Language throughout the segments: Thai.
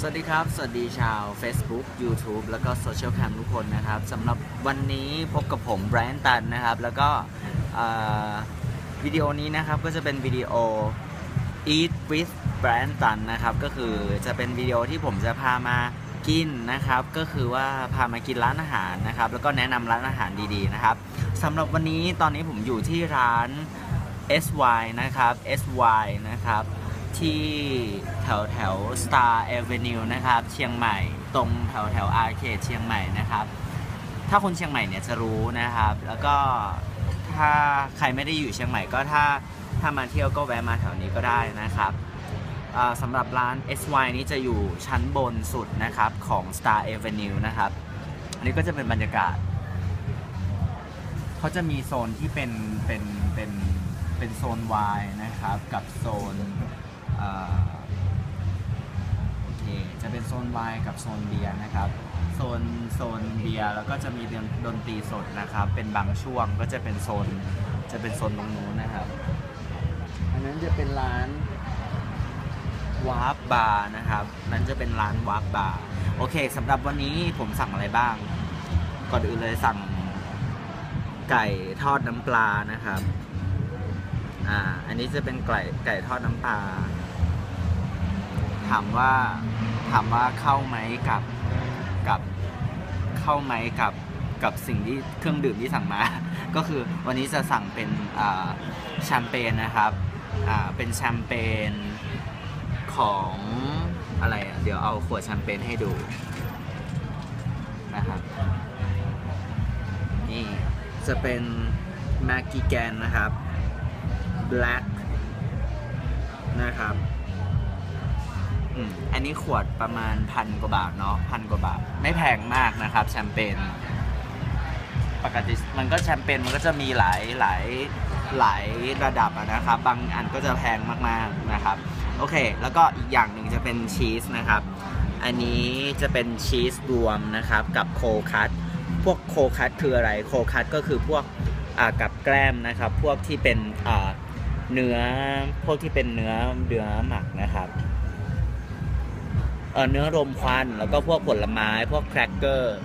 สวัสดีครับ สวัสดีชาว Facebook YouTube แล้วก็โซเชียลแคมทุกคนนะครับสำหรับวันนี้พบกับผมแบรนด์ตันนะครับ แล้วก็วิดีโอนี้นะครับก็จะเป็นวิดีโอ Eat with Brand Tan นะครับ ก็คือจะเป็นวิดีโอที่ผมจะพามากินนะครับ ก็คือว่าพามากินร้านอาหารนะครับ แล้วก็แนะนำร้านอาหารดีๆนะครับสำหรับวันนี้ตอนนี้ผมอยู่ที่ร้าน SY นะครับ SY นะครับ ที่แถวแถว Star Avenue นะครับ เชียงใหม่ ตรงแถวแถว Arcade เชียงใหม่นะครับ ถ้าคนเชียงใหม่เนี่ยจะรู้นะครับ แล้วก็ถ้าใครไม่ได้อยู่เชียงใหม่ก็ถ้าถ้ามาเที่ยวก็แวะมาแถวนี้ก็ได้นะครับสำหรับร้าน SY นี้จะอยู่ชั้นบนสุดนะครับของ Star Avenue นะครับ อันนี้ก็จะเป็นบรรยากาศ เขาจะมีโซนที่เป็นเป็นเป็นเป็นโซน Y นะครับ กับโซน โอเค จะเป็นโซน Y กับโซนเบียร์นะครับ โซนโซนเบียร์แล้วก็จะมีดนตรีสดนะครับ เป็นบางช่วงก็จะเป็นโซนจะเป็นโซนตรงนู้นนะครับ อันนั้นจะเป็นร้านวาร์ปบาร์นะครับ นั้นจะเป็นร้านวาร์ปบาร์ โอเคสำหรับวันนี้ผมสั่งอะไรบ้าง ก่อนอื่นเลยสั่งไก่ทอดน้ำปลานะครับ อ่า อันนี้จะเป็นไก่ไก่ทอดน้ำปลา ถามว่าถามว่าเข้าไหมกับกับเข้าไหมกับกับสิ่งที่เครื่องดื่มที่สั่งมา ก็คือวันนี้จะสั่งเป็นแชมเปญนะครับเป็นแชมเปญของอะไรอะเดี๋ยวเอาขวดแชมเปญให้ดูนะครับนี่จะเป็นแมกกิแกนนะครับ black นะครับ อืม อันนี้ขวดประมาณพันกว่าบาทเนาะพันกว่าบาท ไม่แพงมากนะครับ แชมเปญปกติมันก็แชมเปญมันก็จะมีหลายหลายหลายระดับนะครับ บางอันก็จะแพงมากๆนะครับ โอเค แล้วก็อีกอย่างหนึ่งจะเป็นชีสนะครับ อันนี้จะเป็นชีสรวมนะครับกับโคคัตพวกโคคัตคืออะไรโคคัตก็คือพวกกับแกล้มนะครับ พวกที่เป็นเนื้อพวกที่เป็นเนื้อเนื้อหมักนะครับ เนื้อรมควัน แล้วก็พวกผลไม้ พวกแครกเกอร์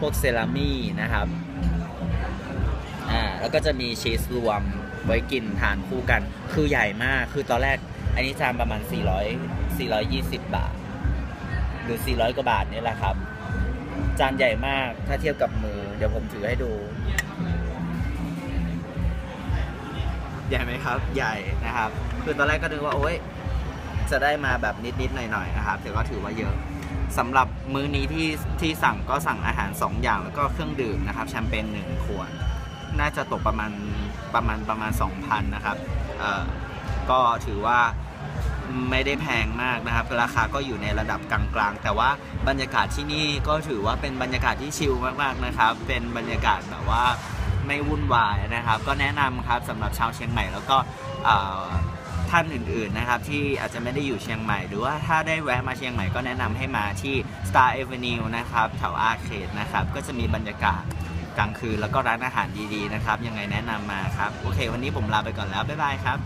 พวกเซรามี่นะครับ อ่า แล้วก็จะมีชีสรวมไว้กินทานคู่กัน คือใหญ่มาก คือตอนแรก อันนี้จานประมาณ 400 420 บาท หรือ 400 กว่าบาทนี่แหละครับ จานใหญ่มาก ถ้าเทียบกับมือ เดี๋ยวผมถือให้ดู ใหญ่ไหมครับ ใหญ่นะครับ คือตอนแรกก็นึกว่า โอ๊ย จะได้มาแบบนิดๆหน่อยๆนะครับแต่ก็ถือว่าเยอะสำหรับมื้อนี้ที่ที่สั่งก็สั่งอาหาร 2 อย่างแล้วก็เครื่องดื่มนะครับแชมเปญ1ขวดน่าจะตกประมาณประมาณประมาณ 2,000นะครับเอ่อก็ถือว่าไม่ได้แพงมากนะครับ ราคาก็อยู่ในระดับกลางๆ แต่ว่าบรรยากาศที่นี่ก็ถือว่าเป็นบรรยากาศที่ชิลมากๆนะครับ เป็นบรรยากาศแบบว่าไม่วุ่นวายนะครับ ก็แนะนำครับสำหรับชาวเชียงใหม่แล้วก็ ท่านอื่นๆนะครับที่อาจจะไม่ได้อยู่เชียงใหม่ หรือว่าถ้าได้แวะมาเชียงใหม่ก็แนะนำให้มาที่ Star Avenue นะครับแถวอาร์เคดนะครับก็จะมีบรรยากาศกลางคืนแล้วก็ร้านอาหารดีๆนะครับยังไงแนะนำมาครับโอเค วันนี้ผมลาไปก่อนแล้วบ๊ายบายครับ